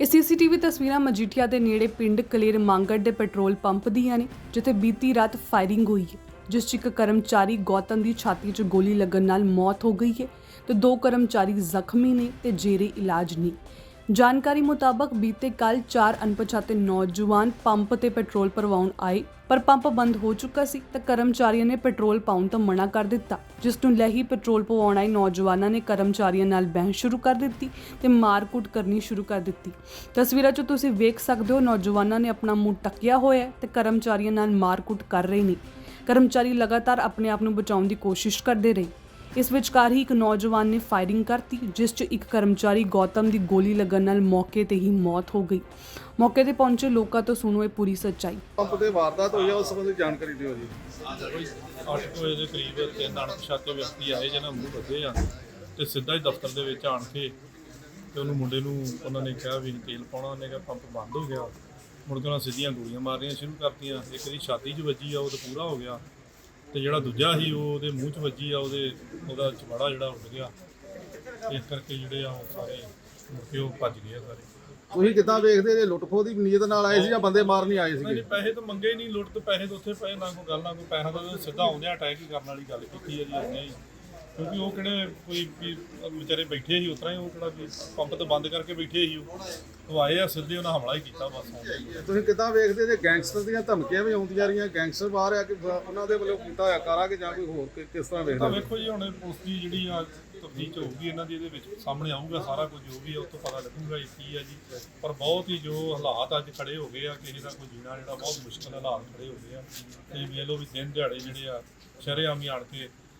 ਇਹ ਸੀਸੀਟੀਵੀ ਤਸਵੀਰਾਂ ਮਜੀਠੀਆ ਦੇ ਨੇੜੇ ਪਿੰਡ ਕਲੇਰ ਮੰਗੜ ਦੇ ਪੈਟਰੋਲ ਪੰਪ ਦੀਆਂ ਨੇ, ਜਿੱਥੇ ਬੀਤੀ ਰਾਤ ਫਾਇਰਿੰਗ ਹੋਈ ਹੈ, ਜਿਸ 'ਚ ਇੱਕ ਕਰਮਚਾਰੀ ਗੌਤਮ ਦੀ ਛਾਤੀ 'ਚ ਗੋਲੀ ਲੱਗਣ ਨਾਲ ਮੌਤ ਹੋ ਗਈ ਹੈ ਤੇ ਦੋ ਕਰਮਚਾਰੀ ਜ਼ਖਮੀ ਨੇ ਤੇ ਜੇਰੇ ਇਲਾਜ ਨੇ। ਜਾਣਕਾਰੀ ਮੁਤਾਬਕ ਬੀਤੇ ਕੱਲ ਚਾਰ ਅਣਪਛਾਤੇ ਨੌਜਵਾਨ ਪੰਪ ਤੇ ਪੈਟਰੋਲ ਭਰਵਾਉਣ ਆਏ, ਪਰ ਪੰਪ ਬੰਦ ਹੋ ਚੁੱਕਾ ਸੀ ਤਾਂ ਕਰਮਚਾਰੀਆਂ ਨੇ ਪੈਟਰੋਲ ਪਾਉਣ ਤੋਂ ਮਨਾ ਕਰ ਦਿੱਤਾ, ਜਿਸ ਨੂੰ ਲੈ ਹੀ ਪੈਟਰੋਲ ਪਵਾਉਣ ਆਏ ਨੌਜਵਾਨਾਂ ਨੇ ਕਰਮਚਾਰੀਆਂ ਨਾਲ ਬਹਿਸ ਸ਼ੁਰੂ ਕਰ ਦਿੱਤੀ ਤੇ ਮਾਰਕੁੱਟ ਕਰਨੀ ਸ਼ੁਰੂ ਕਰ ਦਿੱਤੀ। ਤਸਵੀਰਾਂ 'ਚ ਤੁਸੀਂ ਵੇਖ ਸਕਦੇ ਹੋ ਨੌਜਵਾਨਾਂ ਨੇ ਆਪਣਾ ਮੂੰਹ ਟੱਕਿਆ ਹੋਇਆ ਹੈ ਤੇ ਕਰਮਚਾਰੀਆਂ ਨਾਲ ਮਾਰਕੁੱਟ ਕਰ ਰਹੇ ਨੇ। ਕਰਮਚਾਰੀ ਲਗਾਤਾਰ ਆਪਣੇ ਆਪ ਨੂੰ ਬਚਾਉਣ ਦੀ ਕੋਸ਼ਿਸ਼ ਕਰਦੇ ਰਹੇ। ਇਸ ਵਿਚਕਾਰ ਹੀ ਇੱਕ ਨੌਜਵਾਨ ਨੇ ਫਾਇਰਿੰਗ ਕਰਤੀ ਜਿਸ 'ਚ ਇੱਕ ਕਰਮਚਾਰੀ ਗੌਤਮ ਦੀ ਗੋਲੀ ਲੱਗਣ ਨਾਲ ਮੌਕੇ ਤੇ ਹੀ ਮੌਤ ਹੋ ਗਈ। ਮੌਕੇ ਤੇ ਪਹੁੰਚੇ ਲੋਕਾਂ ਤੋਂ ਸੁਣੋ ਇਹ ਪੂਰੀ ਸੱਚਾਈ। ਪੰਪ ਤੇ ਵਾਰਦਾਤ ਹੋਈ ਆ ਉਸ ਸੰਬੰਧੀ ਜਾਣਕਾਰੀ ਦਿਓ ਜੀ। ਕੋਈ ਅੱਠ ਕੁ ਵਜੇ ਦੇ ਕਰੀਬ ਤਿੰਨ ਅਣਪਛਾਤੇ ਵਿਅਕਤੀ ਆਏ ਜਿਹਨਾਂ ਮੂੰਹ ਬੱਧੇ ਆ ਤੇ ਸਿੱਧਾ ਹੀ ਦਫ਼ਤਰ ਦੇ ਵਿੱਚ ਆਣ ਕੇ ਤੇ ਉਹਨੂੰ ਮੁੰਡੇ ਨੂੰ ਉਹਨਾਂ ਨੇ ਕਿਹਾ ਵੀ ਤੇਲ ਪਾਉਣਾ ਉਹਨੇ ਕਿਹਾ ਪੰਪ ਬੰਦ ਹੋ ਗਿਆ। ਮੁੜ ਕੇ ਉਹਨਾਂ ਸਿੱਧੀਆਂ ਗੋਲੀਆਂ ਮਾਰਨੀਆਂ ਸ਼ੁਰੂ ਕਰਤੀਆਂ। ਇੱਕ ਦੀ ਛਾਤੀ 'ਚ ਵੱਜੀ ਆ ਉਹ ਤਾਂ ਪੂਰਾ ਹੋ ਗਿਆ। ਤੇ ਜਿਹੜਾ ਦੂਜਾ ਸੀ ਉਹ ਉਹਦੇ ਮੂੰਹ 'ਚ ਵੱਜੀ ਆ ਉਹਦੇ ਉਹਦਾ ਚਵਾੜਾ ਜਿਹੜਾ ਉੱਡ ਗਿਆ। ਇਸ ਕਰਕੇ ਜਿਹੜੇ ਆ ਉਹ ਸਾਰੇ ਮੁੜ ਕੇ ਉਹ ਭੱਜ ਗਏ ਆ ਸਾਰੇ। ਤੁਸੀਂ ਕਿੱਦਾਂ ਵੇਖਦੇ ਜੇ ਲੁੱਟ ਖੋਹ ਦੀ ਨੀਅਤ ਨਾਲ ਆਏ ਸੀ ਜਾਂ ਬੰਦੇ ਮਾਰਨ ਹੀ ਆਏ ਨਹੀਂ ਸੀਗੇ? ਨਹੀਂ, ਪੈਸੇ ਤਾਂ ਮੰਗੇ ਹੀ ਨਹੀਂ ਲੁੱਟ ਤੇ ਪੈਸੇ ਤਾਂ ਉੱਥੇ ਪਏ ਨਾ ਕੋਈ ਗੱਲ ਨਾ ਕੋਈ ਪੈਸਾ ਤਾਂ ਸਿੱਧਾ ਆਉਂਦਿਆਂ ਅਟੈਕ ਹੀ ਕਰਨ ਵਾਲੀ ਗੱਲ ਕੀਤੀ ਹੈ ਜੀ ਉਹਨੇ ਹੀ ਕਿਉਂਕਿ ਉਹ ਕਿਹੜੇ ਕੋਈ ਵੀ ਵਿਚਾਰੇ ਬੈਠੇ ਸੀ ਉਤਰਾ ਹੀ ਉਹ ਕਿਹੜਾ ਵੀ ਪੰਪ ਤੋਂ ਬੰਦ ਕਰਕੇ ਬੈਠੇ ਸੀ ਉਹ ਉਹ ਆਏ ਆ ਸਿੱਧੇ ਉਹਨਾਂ ਹਮਲਾ ਹੀ ਕੀਤਾ ਬਸ। ਤੁਸੀਂ ਕਿੱਦਾਂ ਵੇਖਦੇ ਜੇ ਗੈਂਗਸਟਰ ਦੀਆਂ ਧਮਕੀਆਂ ਵੀ ਆਉਂਦੀਆਂ ਰਹੀਆਂ ਗੈਂਗਸਟਰ ਬਾਹਰ ਆ ਕਿ ਉਹਨਾਂ ਦੇ ਵੱਲੋਂ ਕੀਤਾ ਹੋਇਆ ਕਾਰਾ ਕਿ ਜਾਂ ਕੋਈ ਹੋਰ ਕਿਸ ਤਰ੍ਹਾਂ ਵੇਖਦੇ? ਵੇਖੋ ਜੀ ਹੁਣ ਪੁਲਿਸ ਦੀ ਜਿਹੜੀ ਆ ਤਫਤੀਸ਼ ਹੋਊਗੀ ਇਹਨਾਂ ਦੀ ਇਹਦੇ ਵਿੱਚ ਸਾਹਮਣੇ ਆਊਗਾ ਸਾਰਾ ਕੁਝ ਜੋ ਵੀ ਆ ਉਹ ਤੋਂ ਪਤਾ ਲੱਗੂਗਾ ਕੀ ਆ ਜੀ ਪਰ ਬਹੁਤ ਹੀ ਜੋ ਹਾਲਾਤ ਅੱਜ ਖੜੇ ਹੋ ਗਏ ਆ ਕਿਸੇ ਦਾ ਕੋਈ ਜੀਣਾ ਜਿਹੜਾ ਬਹੁਤ ਮੁਸ਼ਕਲ ਹਾਲਾਤ ਖੜੇ ਹੋ ਗਏ ਆ ਤੇ ਵੇਖ ਲਓ ਵੀ ਦਿਨ ਦਿਹਾੜੇ ਜਿਹੜੇ ਆ ਸ਼ਰੇਆਮ ਹੀ ਆਣ ਕੇ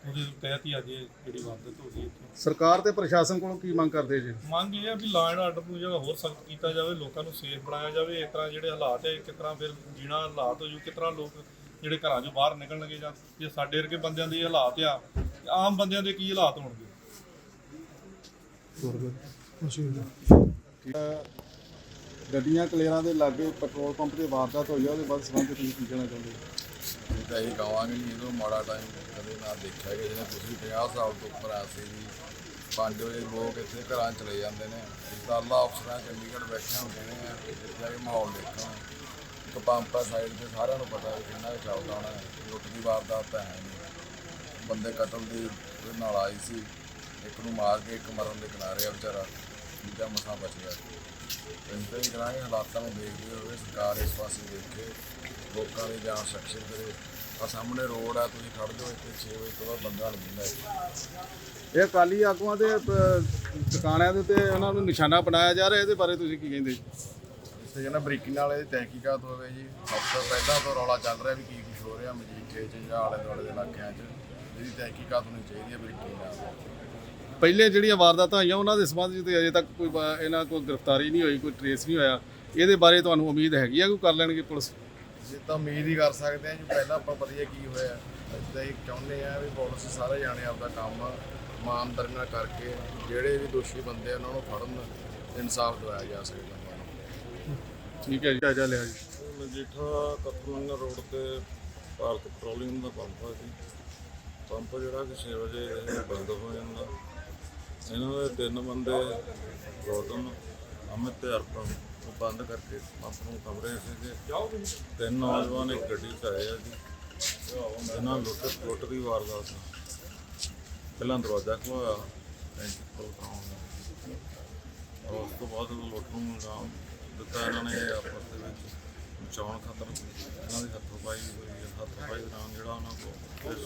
ਉਹਦੇ ਤਹਿਤ ਹੀ ਅੱਜ ਇਹ ਜਿਹੜੀ ਵਾਰਦਾਤ ਹੋ ਗਈ ਇੱਥੇ। ਸਰਕਾਰ ਤੇ ਪ੍ਰਸ਼ਾਸਨ ਕੋਲੋਂ ਕੀ ਮੰਗ ਕਰਦੇ ਜੀ? ਮੰਗ ਇਹ ਆ ਵੀ ਲਾਅ ਐਂਡ ਆਰਡਰ ਨੂੰ ਜਿਹੜਾ ਹੋਰ ਸਖਤ ਕੀਤਾ ਜਾਵੇ ਲੋਕਾਂ ਨੂੰ ਸੇਫ ਬਣਾਇਆ ਜਾਵੇ ਇਸ ਤਰ੍ਹਾਂ ਜਿਹੜੇ ਹਾਲਾਤ ਹੈ ਕਿਸ ਤਰ੍ਹਾਂ ਫਿਰ ਜੀਣਾ ਹਾਲਾਤ ਹੋ ਜੂ ਕਿਸ ਤਰ੍ਹਾਂ ਲੋਕ ਜਿਹੜੇ ਘਰਾਂ ਚੋਂ ਬਾਹਰ ਨਿਕਲਣਗੇ ਜਾਂ ਜੇ ਸਾਡੇ ਵਰਗੇ ਬੰਦਿਆਂ ਦੇ ਹਾਲਾਤ ਆ ਆਮ ਬੰਦਿਆਂ ਦੇ ਕੀ ਹਾਲਾਤ ਹੋਣਗੇ? ਗੱਡੀਆਂ ਕਲੇਰਾਂ ਦੇ ਲਾਗੇ ਪੈਟਰੋਲ ਪੰਪ ਤੇ ਵਾਰਦਾਤ ਹੋਈ ਆ ਉਹਦੇ ਬਾਅਦ ਸੰਬੰਧ ਤੁਸੀਂ ਕੀ ਕਹਿਣਾ ਚਾਹੁੰਦੇ ਇਹ ਤਾਂ ਇਹ ਕਹਾਂਗੇ ਨਹੀਂ ਇਹਨੂੰ ਮਾੜਾ ਟਾਈਮ ਕਦੇ ਨਾ ਦੇਖਿਆ ਗਿਆ ਜਿਵੇਂ ਤੁਸੀਂ 50 ਸਾਲ ਤੋਂ ਉੱਪਰ ਆ ਸੀ ਜੀ। 5 ਵਜੇ ਲੋਕ ਇੱਥੇ ਘਰਾਂ ਚਲੇ ਜਾਂਦੇ ਨੇ। ਦਾਲਾ ਅਫਸਰਾਂ ਚੰਡੀਗੜ੍ਹ ਬੈਠੇ ਹੁੰਦੇ ਨੇ। ਇੱਥੇ ਜਾ ਕੇ ਮਾਹੌਲ ਦੇਖਣ। ਇੱਕ ਪੰਪਾ ਸਾਈਡ ਤੇ ਸਾਰਿਆਂ ਨੂੰ ਪਤਾ ਵੀ ਕਿੰਨਾ ਕੁ ਚੱਲਦਾ ਹੋਣਾ। ਲੁੱਟ ਦੀ ਵਾਰਦਾਤ ਤਾਂ ਹੈ ਨਹੀਂ। ਬੰਦੇ ਕਤਲ ਦੀ ਨਾਲ ਆਈ ਸੀ। ਇੱਕ ਨੂੰ ਮਾਰ ਕੇ ਇੱਕ ਮਰਨ ਦੇ ਕਿਨਾਰੇ ਆ ਵਿਚਾਰਾ। ਦੂਜਾ ਮਸਾਂ ਬਚ ਗਿਆ। ਇੰਤੇ ਹੀ ਕਰਾਂਗੇ। ਹਾਲਾਤਾਂ ਨੂੰ ਦੇਖਦੇ ਹੋਏ ਸਰਕਾਰ ਇਸ ਪਾਸੇ ਦੇਖੇ। ਲੋਕਾਂ ਦੀ ਜਾਨ ਸੁਰੱਖਿਅਤ ਕਰੇ। ਆ ਸਾਹਮਣੇ ਰੋਡ ਆ ਤੁਸੀਂ ਖੜ ਜਾਓ ਇੱਥੇ 6 ਵਜੇ ਤੋਂ ਬਾਅਦ ਬੰਦਾ ਨਹੀਂ ਮਿਲਦਾ ਇਹ ਅਕਾਲੀ ਆਗੂਆਂ ਦੇ ਟਿਕਾਣਿਆਂ ਦੇ ਉੱਤੇ ਉਹਨਾਂ ਨੂੰ ਨਿਸ਼ਾਨਾ ਬਣਾਇਆ ਜਾ ਰਿਹਾ ਇਹਦੇ ਬਾਰੇ ਤੁਸੀਂ ਕੀ ਕਹਿੰਦੇ? ਜੀ ਤੇ ਜਨਾ ਬਰੀਕੀ ਨਾਲ ਇਹ ਤਹਿਕੀਕਾਤ ਹੋਵੇ ਜੀ। ਸਭ ਤੋਂ ਪਹਿਲਾਂ ਤੋਂ ਰੌਲਾ ਚੱਲ ਰਿਹਾ ਵੀ ਕੀ ਕੁਝ ਹੋ ਰਿਹਾ ਮਜੀਠੇ 'ਚ ਜਾਂ ਆਲੇ ਦੁਆਲੇ ਦੇ ਇਲਾਕਿਆਂ 'ਚ। ਇਹਦੀ ਤਹਿਕੀਕਾਤ ਹੋਣੀ ਚਾਹੀਦੀ ਹੈ ਬਰੀਕੀ ਨਾਲ। ਪਹਿਲੇ ਜਿਹੜੀਆਂ ਵਾਰਦਾਤਾਂ ਹੋਈਆਂ ਉਹਨਾਂ ਦੇ ਸੰਬੰਧ ਵਿੱਚ ਅਜੇ ਤੱਕ ਕੋਈ ਇਹਨਾਂ ਕੋਈ ਗ੍ਰਿਫਤਾਰੀ ਨਹੀਂ ਹੋਈ ਕੋਈ ਟ੍ਰੇਸ ਨਹੀਂ ਹੋਇਆ। ਇਹਦੇ ਬਾਰੇ ਤੁਹਾਨੂੰ ਉਮੀਦ ਹੈਗੀ ਆ ਕੋਈ ਕਰ ਲੈਣਗੇ ਪੁਲਿਸ? ਜੇ ਤਾਂ ਉਮੀਦ ਹੀ ਕਰ ਸਕਦੇ ਆ ਜੀ ਪਹਿਲਾਂ ਆਪਾਂ ਵਧੀਆ ਕੀ ਹੋਇਆ। ਇਦਾਂ ਹੀ ਚਾਹੁੰਦੇ ਆ ਵੀ ਪੁਲਿਸ ਸਾਰੇ ਜਾਣੇ ਆਪਦਾ ਕੰਮ ਇਮਾਨਦਾਰੀ ਨਾਲ ਕਰਕੇ ਜਿਹੜੇ ਵੀ ਦੋਸ਼ੀ ਬੰਦੇ ਆ ਉਹਨਾਂ ਨੂੰ ਫੜਨ ਇਨਸਾਫ ਦਿਵਾਇਆ ਜਾ ਸਕੇ ਲੋਕਾਂ ਨੂੰ। ਠੀਕ ਹੈ ਜੀ। ਲਿਆ ਜੀ। ਮਜੀਠਾ ਕਤਲੰਗਾ ਰੋਡ ਤੇ ਭਾਰਤ ਪੈਟਰੋਲੀਅਮ ਦਾ ਪੰਪ ਹੈ ਜੀ। ਪੰਪ ਜਿਹੜਾ ਕਿ 6 ਵਜੇ ਇਹ ਬੰਦ ਹੋ ਜਾਂਦਾ। ਇਹਨਾਂ ਦੇ ਤਿੰਨ ਬੰਦੇ ਗੌਤਮ ਅਮਿਤ ਤੇ ਅਰਪਣ ਉਹ ਬੰਦ ਕਰਕੇ ਪੰਪ ਨੂੰ ਕਮਰੇ ਸੀਗੇ। ਤਿੰਨ ਨੌਜਵਾਨ ਇੱਕ ਗੱਡੀ 'ਚ ਆਏ ਆ ਜੀ। ਇਹਨਾਂ ਲੁੱਟ ਲੁੱਟ ਦੀ ਵਾਰਦਾਤ ਪਹਿਲਾਂ ਦਰਵਾਜ਼ਾ ਖੋਇਆ ਟੈਂਕੀ ਖੋਲ ਔਰ ਉਸ ਤੋਂ ਬਾਅਦ ਲੁੱਟ ਨੂੰ ਅੰਜਾਮ ਦਿੱਤਾ ਇਹਨਾਂ ਨੇ ਆਪਸ ਦੇ ਵਿੱਚ। ਬਚਾਉਣ ਖਾਤਰ ਇਹਨਾਂ ਦੀ ਹੱਥੋਂ ਪਾਈ ਹੋਈ ਹੈ ਹੱਥੋਂ ਪਾਈ ਦੌਰਾਨ ਜਿਹੜਾ ਉਹਨਾਂ ਕੋਲ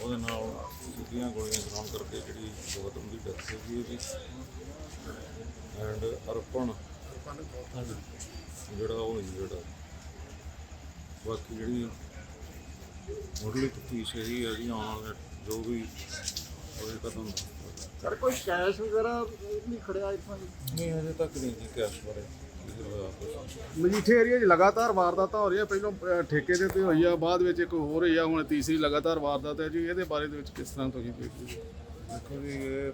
ਉਹਦੇ ਨਾਲ ਸਿੱਧੀਆਂ ਗੋਲੀਆਂ ਚਲਾਉਣ ਕਰਕੇ ਜਿਹੜੀ ਗੌਤਮ ਦੀ ਡੈਥ ਹੋ ਗਈ ਇਹਦੀ ਐਂਡ ਅਰਪਣ ਜਿਹੜਾ ਉਹ ਜਿਹੜਾ। ਬਾਕੀ ਜਿਹੜੀ ਮੁੱਢਲੀ ਤਫਤੀਸ਼ ਇਹੀ ਹੈ ਜੀ ਆਉਣ ਵਾਲੇ ਜੋ ਵੀ ਉਹਦੇ ਕਦਮ ਸਰ ਕੋਈ ਕੈਸ਼ ਵਗੈਰਾ ਨਹੀਂ ਖੜਿਆ ਇਥੋਂ ਨਹੀਂ ਹਜੇ ਤੱਕ ਨਹੀਂ ਜੀ ਕੈਸ਼ ਬਾਰੇ ਮਜੀਠੇ ਏਰੀਆ 'ਚ ਲਗਾਤਾਰ ਵਾਰਦਾਤਾਂ ਹੋ ਰਹੀਆਂ। ਪਹਿਲਾਂ ਠੇਕੇ ਦੇ ਤੇ ਹੋਈ ਆ ਬਾਅਦ ਵਿੱਚ ਇੱਕ ਹੋਰ ਹੋਈ ਆ ਹੁਣ ਤੀਸਰੀ ਲਗਾਤਾਰ ਵਾਰਦਾਤ ਹੈ ਜੀ। ਇਹਦੇ ਬਾਰੇ ਦੇ ਵਿੱਚ ਕਿਸ ਤਰ੍ਹਾਂ ਤੁਸੀਂ ਦੇਖਦੇ ਹੋ? ਦੇਖੋ ਜੀ ਇਹ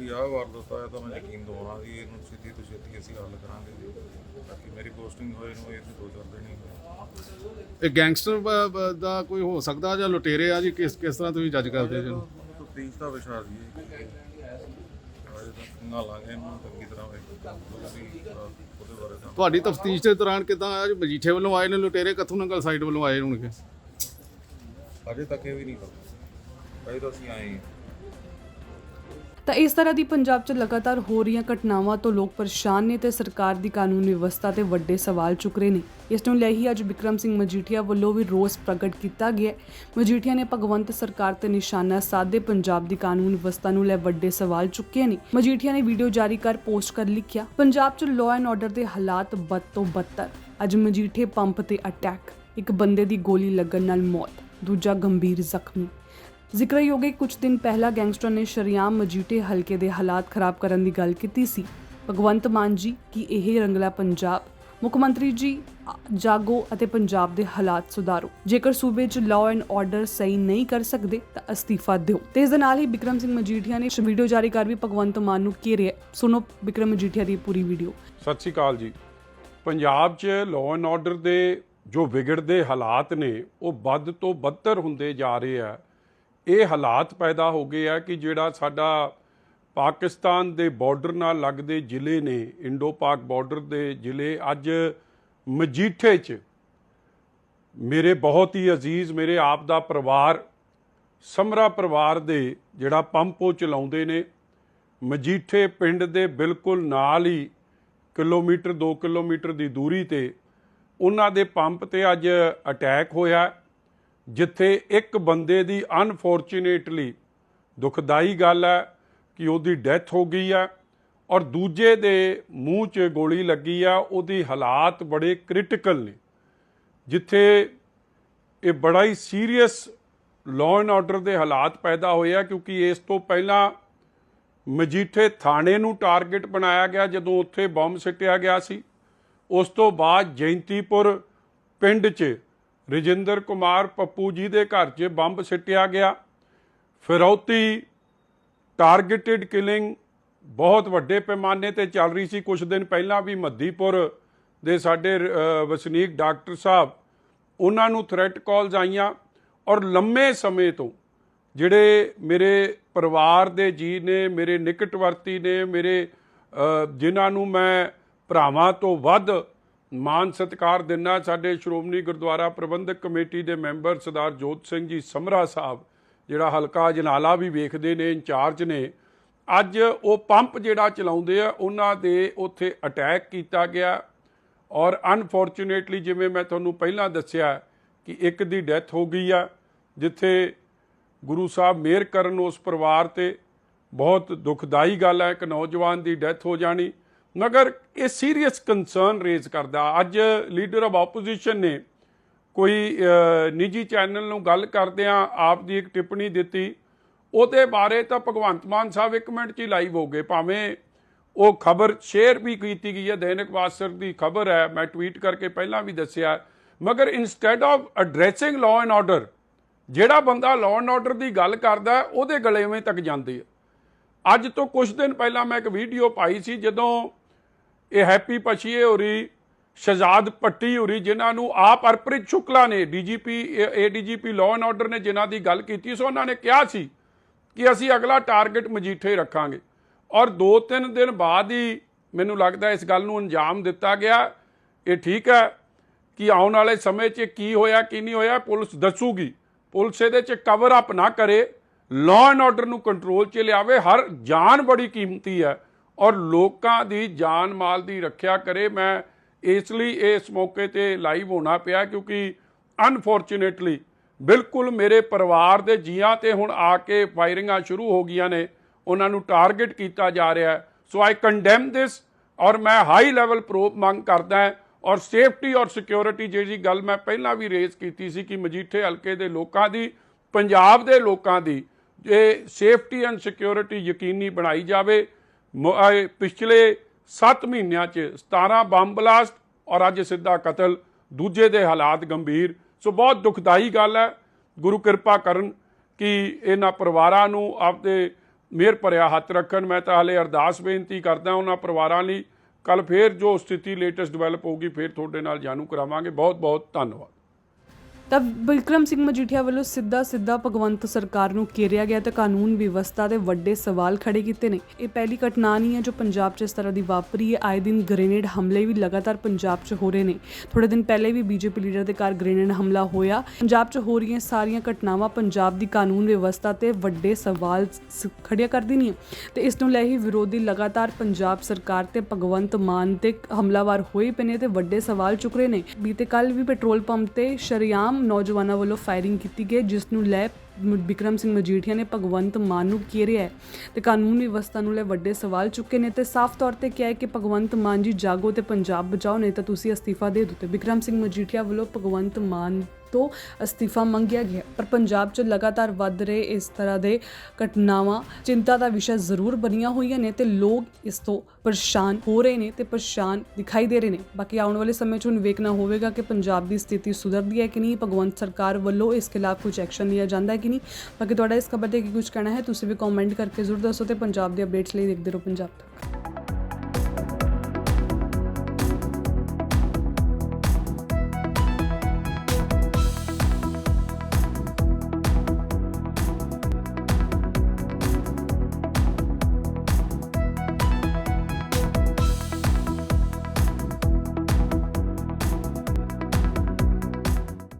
ਜਿਹੜੀ ਆਹ ਵਾਰਦਾਤ ਆ ਇਹ ਤਾਂ ਮੈਂ ਯਕੀਨ ਦਵਾਉਣਾ ਵੀ ਇਹਨੂੰ ਛੇਤੀ ਤੋਂ ਛੇਤੀ ਅਸੀਂ ਹੱਲ ਕਰਾਂਗੇ ਜੀ। ਬਾਕੀ ਮੇਰੀ ਪੋਸਟਿੰਗ ਹੋਏ ਨੂੰ ਇਹ ਦੋ ਚਾਰ ਦਿਨ ਹੀ ਹੋਏ। ਇਹ ਗੈਂਗਸਟਰ ਦਾ ਕੋਈ ਹੋ ਸਕਦਾ ਜਾਂ ਲੁਟੇਰੇ ਆ ਜੀ? ਕਿਸ ਕਿਸ ਤਰ੍ਹਾਂ ਤੁਸੀਂ ਜੱਜ ਕਰਦੇ ਜੀ? ਤਫਤੀਸ਼ ਦਾ ਵਿਸ਼ਾ ਜੀ। ਅਜੇ ਤੱਕ ਨਾਲਾਂਗੇ ਇਹਨੂੰ ਚੰਗੀ ਤਰ੍ਹਾਂ ਵੇਖ ਵੀ ਉਹਦੇ ਬਾਰੇ ਤਾਂ ਤੁਹਾਡੀ ਤਫਤੀਸ਼ ਦੇ ਦੌਰਾਨ ਕਿਦਾਂ ਆਇਆ ਜੀ? ਮਜੀਠੇ ਵੱਲੋਂ ਆਏ ਨੇ ਲੁਟੇਰੇ? ਕਿੱਥੋਂ ਨੰਗਲ ਸਾਈਡ ਵੱਲੋਂ ਆਏ ਹੋਣਗੇ? ਅਜੇ ਤੱਕ ਇਹ ਵੀ ਨਹੀਂ ਪਤਾ। ਅਜੇ ਤਾਂ ਅਸੀਂ ਆਏ ਹਾਂ। ਤਾਂ ਇਸ ਤਰ੍ਹਾਂ ਦੀ ਪੰਜਾਬ 'ਚ ਲਗਾਤਾਰ ਹੋ ਰਹੀਆਂ ਘਟਨਾਵਾਂ ਤੋਂ ਲੋਕ ਪਰੇਸ਼ਾਨ ਨੇ ਤੇ ਸਰਕਾਰ ਦੀ ਕਾਨੂੰਨ ਵਿਵਸਥਾ ਤੇ ਵੱਡੇ ਸਵਾਲ ਚੁੱਕ ਰਹੇ ਨੇ। ਇਸ ਨੂੰ ਲੈ ਹੀ ਅੱਜ ਵਿਕਰਮ ਸਿੰਘ ਮਜੀਠੀਆ ਵੱਲੋਂ ਵੀ ਰੋਸ ਪ੍ਰਗਟ ਕੀਤਾ ਗਿਆ ਮਜੀਠੀਆ ਨੇ ਭਗਵੰਤ ਸਰਕਾਰ ਤੇ ਨਿਸ਼ਾਨਾ ਸਾਧੇ ਪੰਜਾਬ ਦੀ ਕਾਨੂੰਨ ਵਿਵਸਥਾ ਨੂੰ ਲੈ ਵੱਡੇ ਸਵਾਲ ਚੁੱਕੇ ਨੇ। ਮਜੀਠੀਆ ਨੇ ਵੀਡੀਓ ਜਾਰੀ ਕਰ ਪੋਸਟ ਕਰ ਲਿਖਿਆ, ਪੰਜਾਬ 'ਚ ਲਾਅ ਐਂਡ ਆਰਡਰ ਦੇ ਹਾਲਾਤ ਬਦ ਤੋਂ ਬਦਤਰ। ਅੱਜ ਮਜੀਠੇ ਪੰਪ ਤੇ ਅਟੈਕ। ਇੱਕ ਬੰਦੇ ਦੀ ਗੋਲੀ ਲੱਗਣ ਨਾਲ ਮੌਤ, ਦੂਜਾ ਗੰਭੀਰ ਜ਼ਖਮੀ। ਜ਼ਿਕਰਯੋਗ ਹੈ ਕੁਝ ਦਿਨ ਪਹਿਲਾਂ ਗੈਂਗਸਟਰ ਨੇ ਸ਼ਰੀਆਮ ਮਜੀਠੇ ਹਲਕੇ ਦੇ ਹਾਲਾਤ ਖਰਾਬ ਕਰਨ ਦੀ ਗੱਲ ਕੀਤੀ ਸੀ। ਭਗਵੰਤ ਮਾਨ ਜੀ ਕਿ ਇਹ ਰੰਗਲਾ ਪੰਜਾਬ? ਮੁੱਖ ਮੰਤਰੀ ਜੀ ਜਾਗੋ ਅਤੇ ਪੰਜਾਬ ਦੇ ਹਾਲਾਤ ਸੁਧਾਰੋ। ਜੇਕਰ ਸੂਬੇ 'ਚ ਲਾਅ ਐਂਡ ਆਰਡਰ ਸਹੀ ਨਹੀਂ ਕਰ ਸਕਦੇ, ਤਾਂ ਅਸਤੀਫਾ ਦਿਓ। ਤੇ ਇਸ ਦੇ ਨਾਲ ਹੀ ਵਿਕਰਮ ਸਿੰਘ ਮਜੀਠੀਆ ਨੇ ਵੀਡੀਓ ਜਾਰੀ ਕਰ ਵੀ ਭਗਵੰਤ ਮਾਨ ਨੂੰ ਘੇਰਿਆ ਸੁਣੋ ਵਿਕਰਮ ਮਜੀਠੀਆ ਦੀ ਪੂਰੀ ਵੀਡੀਓ। ਸਤਿ ਸ਼੍ਰੀ ਅਕਾਲ ਜੀ। ਪੰਜਾਬ 'ਚ ਲਾਅ ਐਂਡ ਆਰਡਰ ਦੇ ਜੋ ਵਿਗੜਦੇ ਹਾਲਾਤ ਨੇ, ਉਹ ਵੱਧ ਤੋਂ ਬੱਤਰ ਹੁੰਦੇ ਜਾ ਰਹੇ ਆ। ਇਹ ਹਾਲਾਤ ਪੈਦਾ ਹੋ ਗਏ ਆ ਕਿ ਜਿਹੜਾ ਸਾਡਾ ਪਾਕਿਸਤਾਨ ਦੇ ਬਾਰਡਰ ਨਾਲ ਲੱਗਦੇ ਜ਼ਿਲ੍ਹੇ ਨੇ ਇੰਡੋ ਪਾਕ ਬਾਰਡਰ ਦੇ ਜ਼ਿਲ੍ਹੇ, ਅੱਜ ਮਜੀਠੇ 'ਚ ਮੇਰੇ ਬਹੁਤ ਹੀ ਅਜ਼ੀਜ਼, ਮੇਰੇ ਆਪ ਦਾ ਪਰਿਵਾਰ, ਸਮਰਾ ਪਰਿਵਾਰ ਦੇ ਜਿਹੜਾ ਪੰਪ ਉਹ ਚਲਾਉਂਦੇ ਨੇ। ਮਜੀਠੇ ਪਿੰਡ ਦੇ ਬਿਲਕੁਲ ਨਾਲ ਹੀ ਕਿਲੋਮੀਟਰ 2 ਕਿਲੋਮੀਟਰ ਦੀ ਦੂਰੀ ਤੇ ਉਹਨਾਂ ਦੇ ਪੰਪ ਤੇ ਅੱਜ ਅਟੈਕ ਹੋਇਆ। ਜਿੱਥੇ ਇੱਕ ਬੰਦੇ ਦੀ ਅਨਫੋਰਚੂਨੇਟਲੀ ਦੁਖਦਾਈ ਗੱਲ ਹੈ ਕਿ ਉਹਦੀ ਡੈਥ ਹੋ ਗਈ ਹੈ ਔਰ ਦੂਜੇ ਦੇ ਮੂੰਹ 'ਚ ਗੋਲੀ ਲੱਗੀ ਆ, ਉਹਦੀ ਹਾਲਾਤ ਬੜੇ ਕ੍ਰਿਟੀਕਲ ਨੇ। ਜਿੱਥੇ ਇਹ ਬੜਾ ਹੀ ਸੀਰੀਅਸ ਲਾਅ ਐਂਡ ਆਰਡਰ ਦੇ ਹਾਲਾਤ ਪੈਦਾ ਹੋਏ ਆ, ਕਿਉਂਕਿ ਇਸ ਤੋਂ ਪਹਿਲਾਂ ਮਜੀਠੇ ਥਾਣੇ ਨੂੰ ਟਾਰਗੇਟ ਬਣਾਇਆ ਗਿਆ ਜਦੋਂ ਉੱਥੇ ਬੰਬ ਸਿੱਟਿਆ ਗਿਆ ਸੀ। ਉਸ ਤੋਂ ਬਾਅਦ ਜੈਂਤੀਪੁਰ ਪਿੰਡ 'ਚ ਰਜਿੰਦਰ ਕੁਮਾਰ ਪੱਪੂ ਜੀ ਦੇ ਘਰ 'ਚ ਬੰਬ ਸਿੱਟਿਆ ਗਿਆ। ਫਿਰੌਤੀ ਟਾਰਗੇਟਿਡ ਕਿਲਿੰਗ ਬਹੁਤ ਵੱਡੇ ਪੈਮਾਨੇ ਤੇ ਚੱਲ ਰਹੀ ਸੀ। ਕੁਝ ਦਿਨ ਪਹਿਲਾਂ ਵੀ ਮੱਦੀਪੁਰ ਦੇ ਸਾਡੇ ਵਸਨੀਕ ਡਾਕਟਰ ਸਾਹਿਬ ਉਹਨਾਂ ਨੂੰ ਥ੍ਰੈਟ ਕਾਲਸ ਆਈਆਂ ਔਰ ਲੰਮੇ ਸਮੇਂ ਤੋਂ ਜਿਹੜੇ ਮੇਰੇ ਪਰਿਵਾਰ ਦੇ ਜੀ ਨੇ, ਮੇਰੇ ਨਿਕਟਵਰਤੀ ਨੇ, ਮੇਰੇ ਜਿਨ੍ਹਾਂ ਨੂੰ ਮੈਂ ਭਰਾਵਾਂ ਤੋਂ ਵੱਧ ਮਾਨ ਸਤਿਕਾਰ ਦਿੰਦਾ ਸਾਡੇ ਸ਼੍ਰੋਮਣੀ ਗੁਰਦੁਆਰਾ ਪ੍ਰਬੰਧਕ ਕਮੇਟੀ ਦੇ ਮੈਂਬਰ ਸਰਦਾਰ ਜੋਤ ਸਿੰਘ ਜੀ ਸਮਰਾ ਸਾਹਿਬ, ਜਿਹੜਾ ਹਲਕਾ ਜਨਾਲਾ ਵੀ ਵੇਖਦੇ ਨੇ, ਇੰਚਾਰਜ ਨੇ। ਅੱਜ ਉਹ ਪੰਪ ਜਿਹੜਾ ਚਲਾਉਂਦੇ ਆ, ਉਹਨਾਂ ਦੇ ਉੱਥੇ ਅਟੈਕ ਕੀਤਾ ਗਿਆ। ਔਰ ਅਨਫੋਰਚੂਨੇਟਲੀ ਜਿਵੇਂ ਮੈਂ ਤੁਹਾਨੂੰ ਪਹਿਲਾਂ ਦੱਸਿਆ ਕਿ ਇੱਕ ਦੀ ਡੈਥ ਹੋ ਗਈ ਆ, ਜਿੱਥੇ ਗੁਰੂ ਸਾਹਿਬ ਮਿਹਰ ਕਰਨ ਉਸ ਪਰਿਵਾਰ ਤੇ ਬਹੁਤ ਦੁਖਦਾਈ ਗੱਲ ਹੈ ਇੱਕ ਨੌਜਵਾਨ ਦੀ ਡੈਥ ਹੋ ਜਾਣੀ। ਮਗਰ ਇਹ ਸੀਰੀਅਸ ਕੰਸਰਨ ਰੇਜ਼ ਕਰਦਾ। ਅੱਜ ਲੀਡਰ ਆਫ ਆਪੋਜੀਸ਼ਨ ਨੇ ਕੋਈ ਨਿੱਜੀ ਚੈਨਲ ਨੂੰ ਗੱਲ ਕਰਦਿਆਂ ਆਪ ਦੀ ਇੱਕ ਟਿੱਪਣੀ ਦਿੱਤੀ। ਉਹਦੇ ਬਾਰੇ ਤਾਂ ਭਗਵੰਤ ਮਾਨ ਸਾਹਿਬ ਇੱਕ ਮਿੰਟ 'ਚ ਹੀ ਲਾਈਵ ਹੋ ਗਏ। ਭਾਵੇਂ ਉਹ ਖਬਰ ਸ਼ੇਅਰ ਵੀ ਕੀਤੀ ਗਈ ਹੈ ਦੈਨਿਕ ਵਾਸਰ ਦੀ ਖਬਰ ਹੈ ਮੈਂ ਟਵੀਟ ਕਰਕੇ ਪਹਿਲਾਂ ਵੀ ਦੱਸਿਆ। ਮਗਰ instead of addressing law and order ਜਿਹੜਾ ਬੰਦਾ ਲਾਅ ਐਂਡ ਆਰਡਰ ਦੀ ਗੱਲ ਕਰਦਾ ਹੈ, ਉਹਦੇ ਗਲੇਵੇਂ ਤੱਕ ਜਾਂਦੇ ਆ ਅੱਜ ਤੋਂ ਕੁਝ ਦਿਨ ਪਹਿਲਾਂ ਮੈਂ ਇੱਕ ਵੀਡੀਓ ਪਾਈ ਸੀ ਜਦੋਂ ਇਹ ਹੈਪੀ ਪਛੀਏ ਹੋਰੀ, ਸ਼ਹਜ਼ਾਦ ਪੱਟੀ ਹੋਰੀ, ਜਿਨ੍ਹਾਂ ਨੂੰ ਆਪ ਅਰਪ੍ਰੀਤ ਸ਼ੁਕਲਾ ਨੇ, DGP ADGP law and order ਨੇ ਜਿਨ੍ਹਾਂ ਦੀ ਗੱਲ ਕੀਤੀ, ਸੋ ਉਹਨਾਂ ਨੇ ਕਿਹਾ ਸੀ ਕਿ ਅਸੀਂ ਅਗਲਾ ਟਾਰਗੇਟ ਮਜੀਠੇ ਰੱਖਾਂਗੇ। ਔਰ 2-3 ਦਿਨ ਬਾਅਦ ਹੀ ਮੈਨੂੰ ਲੱਗਦਾ ਇਸ ਗੱਲ ਨੂੰ ਅੰਜਾਮ ਦਿੱਤਾ ਗਿਆ। ਇਹ ਠੀਕ ਹੈ ਕਿ ਆਉਣ ਵਾਲੇ ਸਮੇਂ 'ਚ ਕੀ ਹੋਇਆ, ਕੀ ਨਹੀਂ ਹੋਇਆ, ਪੁਲਿਸ ਦੱਸੂਗੀ। ਪੁਲਿਸ ਇਹਦੇ 'ਚ ਕਵਰ ਅਪ ਨਾ ਕਰੇ ਲਾਅ ਐਂਡ ਆਰਡਰ ਨੂੰ ਕੰਟਰੋਲ 'ਚ ਲਿਆਵੇ। ਹਰ ਜਾਨ ਬੜੀ ਕੀਮਤੀ ਹੈ। ਔਰ ਲੋਕਾਂ ਦੀ ਜਾਨ ਮਾਲ ਦੀ ਰੱਖਿਆ ਕਰੇ। ਮੈਂ ਇਸ ਲਈ ਇਸ ਮੌਕੇ ਤੇ ਲਾਈਵ ਹੋਣਾ ਪਿਆ ਕਿਉਂਕਿ ਅਨਫੋਰਚੂਨੇਟਲੀ ਬਿਲਕੁਲ ਮੇਰੇ ਪਰਿਵਾਰ ਦੇ ਜੀਆਂ ਤੇ ਹੁਣ ਆ ਕੇ ਫਾਇਰਿੰਗਾਂ ਸ਼ੁਰੂ ਹੋ ਗਈਆਂ ਨੇ। ਉਹਨਾਂ ਨੂੰ ਟਾਰਗੇਟ ਕੀਤਾ ਜਾ ਰਿਹਾ ਹੈ। ਸੋ ਆਈ ਕੰਡੈਮ ਦਿਸ ਔਰ ਮੈਂ ਹਾਈ ਲੈਵਲ ਪ੍ਰੋਬ ਮੰਗ ਕਰਦਾ ਔਰ ਸੇਫਟੀ ਔਰ ਸਿਕਿਉਰਿਟੀ ਜਿਹੜੀ ਗੱਲ ਮੈਂ ਪਹਿਲਾਂ ਵੀ ਰੇਜ਼ ਕੀਤੀ ਸੀ ਕਿ ਮਜੀਠੇ ਹਲਕੇ ਦੇ ਲੋਕਾਂ ਦੀ, ਪੰਜਾਬ ਦੇ ਲੋਕਾਂ ਦੀ ਇਹ ਸੇਫਟੀ ਐਂਡ ਸਿਕਿਉਰਿਟੀ ਯਕੀਨੀ ਬਣਾਈ ਜਾਵੇ ਪਿਛਲੇ 7 ਮਹੀਨਿਆਂ 'ਚ 17 ਬੰਬ ਬਲਾਸਟ ਔਰ ਅੱਜ ਸਿੱਧਾ ਕਤਲ, ਦੂਜੇ ਦੇ ਹਾਲਾਤ ਗੰਭੀਰ। ਸੋ ਬਹੁਤ ਦੁਖਦਾਈ ਗੱਲ ਹੈ। ਗੁਰੂ ਕਿਰਪਾ ਕਰਨ ਕਿ ਇਹਨਾਂ ਪਰਿਵਾਰਾਂ ਨੂੰ ਆਪਦੇ ਮਿਹਰ ਭਰਿਆ ਹੱਥ ਰੱਖਣ। ਮੈਂ ਤਾਂ ਹਲੇ ਅਰਦਾਸ ਬੇਨਤੀ ਕਰਦਾ ਉਹਨਾਂ ਪਰਿਵਾਰਾਂ ਲਈ ਕੱਲ ਫੇਰ ਜੋ ਸਥਿਤੀ ਲੇਟੈਸਟ ਡਿਵੈਲਪ ਹੋਊਗੀ, ਫੇਰ ਤੁਹਾਡੇ ਨਾਲ ਜਾਣੂ ਕਰਾਵਾਂਗੇ। ਬਹੁਤ ਬਹੁਤ ਧੰਨਵਾਦ। ਤਾਂ ਬਿਕਰਮ ਸਿੰਘ ਮਜੀਠੀਆ ਵੱਲੋਂ ਸਿੱਧਾ ਸਿੱਧਾ ਭਗਵੰਤ ਸਰਕਾਰ ਨੂੰ ਘੇਰਿਆ ਗਿਆ ਤੇ ਕਾਨੂੰਨ ਵਿਵਸਥਾ ਦੇ ਵੱਡੇ ਸਵਾਲ ਖੜੇ ਕੀਤੇ ਨੇ। ਇਹ ਪਹਿਲੀ ਘਟਨਾ ਨਹੀਂ ਹੈ ਜੋ ਪੰਜਾਬ 'ਚ ਇਸ ਤਰ੍ਹਾਂ ਦੀ ਵਾਪਰੀ ਹੈ। ਆਏ ਦਿਨ ਗ੍ਰੇਨੇਡ ਹਮਲੇ ਵੀ ਲਗਾਤਾਰ ਪੰਜਾਬ 'ਚ ਹੋ ਰਹੇ ਨੇ। ਥੋੜੇ ਦਿਨ ਪਹਿਲੇ ਵੀ ਬੀਜੇਪੀ ਲੀਡਰ ਦੇ ਘਰ ਗ੍ਰੇਨੇਡ ਹਮਲਾ ਹੋਇਆ। ਪੰਜਾਬ 'ਚ ਹੋ ਰਹੀਆਂ ਸਾਰੀਆਂ ਘਟਨਾਵਾਂ ਪੰਜਾਬ ਦੀ ਕਾਨੂੰਨ ਵਿਵਸਥਾ ਤੇ ਵੱਡੇ ਸਵਾਲ ਖੜਿਆ ਕਰਦੀ ਨਹੀਂ ਤੇ ਇਸ ਨੂੰ ਲੈ ਹੀ ਵਿਰੋਧੀ ਲਗਾਤਾਰ ਪੰਜਾਬ ਸਰਕਾਰ ਤੇ ਭਗਵੰਤ ਮਾਨ ਤੇ ਹਮਲਾਵਰ ਹੋਏ ਪਏ ਨੇ ਤੇ ਵੱਡੇ ਸਵਾਲ ਚੁੱਕ ਰਹੇ ਨੇ। ਬੀਤੇ ਕੱਲ ਵੀ ਪੈਟਰੋਲ ਪੰਪ ਤੇ ਸ਼ਰੇਆਮ ਨੌਜਵਾਨਾਂ ਵੱਲੋਂ ਫਾਇਰਿੰਗ ਕੀਤੀ ਗਈ, ਜਿਸ ਨੂੰ ਲੈ ਬਿਕਰਮ ਸਿੰਘ ਮਜੀਠੀਆ ਨੇ ਭਗਵੰਤ ਮਾਨ ਨੂੰ ਘੇਰਿਆ ਹੈ ਤੇ ਕਾਨੂੰਨ ਵਿਵਸਥਾ ਨੂੰ ਲੈ ਵੱਡੇ ਸਵਾਲ ਚੁੱਕੇ ਨੇ ਤੇ ਸਾਫ਼ ਤੌਰ ਤੇ ਕਿਹਾ ਹੈ ਕਿ ਭਗਵੰਤ ਮਾਨ ਜੀ ਜਾਗੋ ਤੇ ਪੰਜਾਬ ਬਚਾਓ, ਨਹੀਂ ਤਾਂ ਤੁਸੀਂ ਅਸਤੀਫਾ ਦੇ ਦਿਓ ਤੇ ਬਿਕਰਮ ਸਿੰਘ ਮਜੀਠੀਆ ਵੱਲੋਂ ਭਗਵੰਤ ਮਾਨ ਤੋਂ ਅਸਤੀਫਾ ਮੰਗਿਆ ਗਿਆ। ਪਰ ਪੰਜਾਬ 'ਚ ਲਗਾਤਾਰ ਵੱਧ ਰਹੇ ਇਸ ਤਰ੍ਹਾਂ ਦੇ ਘਟਨਾਵਾਂ, ਚਿੰਤਾ ਦਾ ਵਿਸ਼ਾ ਜ਼ਰੂਰ ਬਣੀਆਂ ਹੋਈਆਂ ਨੇ ਤੇ ਲੋਕ ਇਸ ਤੋਂ ਪਰੇਸ਼ਾਨ ਹੋ ਰਹੇ ਨੇ ਤੇ ਪਰੇਸ਼ਾਨ ਦਿਖਾਈ ਦੇ ਰਹੇ ਨੇ। ਬਾਕੀ ਆਉਣ ਵਾਲੇ ਸਮੇਂ 'ਚ ਹੁਣ ਵੇਖਣਾ ਹੋਵੇਗਾ ਕਿ ਪੰਜਾਬ ਦੀ ਸਥਿਤੀ ਸੁਧਰਦੀ ਹੈ ਕਿ ਨਹੀਂ, ਭਗਵੰਤ ਸਰਕਾਰ ਵੱਲੋਂ ਇਸ ਖਿਲਾਫ ਕੁਝ ਐਕਸ਼ਨ ਲਿਆ ਜਾਂਦਾ ਹੈ ਕਿ ਨਹੀਂ? ਬਾਕੀ ਤੁਹਾਡਾ ਇਸ ਖਬਰ ਤੇ ਕੀ ਕੁਝ ਕਹਿਣਾ ਹੈ, ਤੁਸੀਂ ਵੀ ਕਮੈਂਟ ਕਰਕੇ ਜ਼ਰੂਰ ਦੱਸੋ ਤੇ ਪੰਜਾਬ ਦੇ ਅਪਡੇਟਸ ਲਈ ਦੇਖਦੇ ਰਹੋ ਪੰਜਾਬ ਤੱਕ।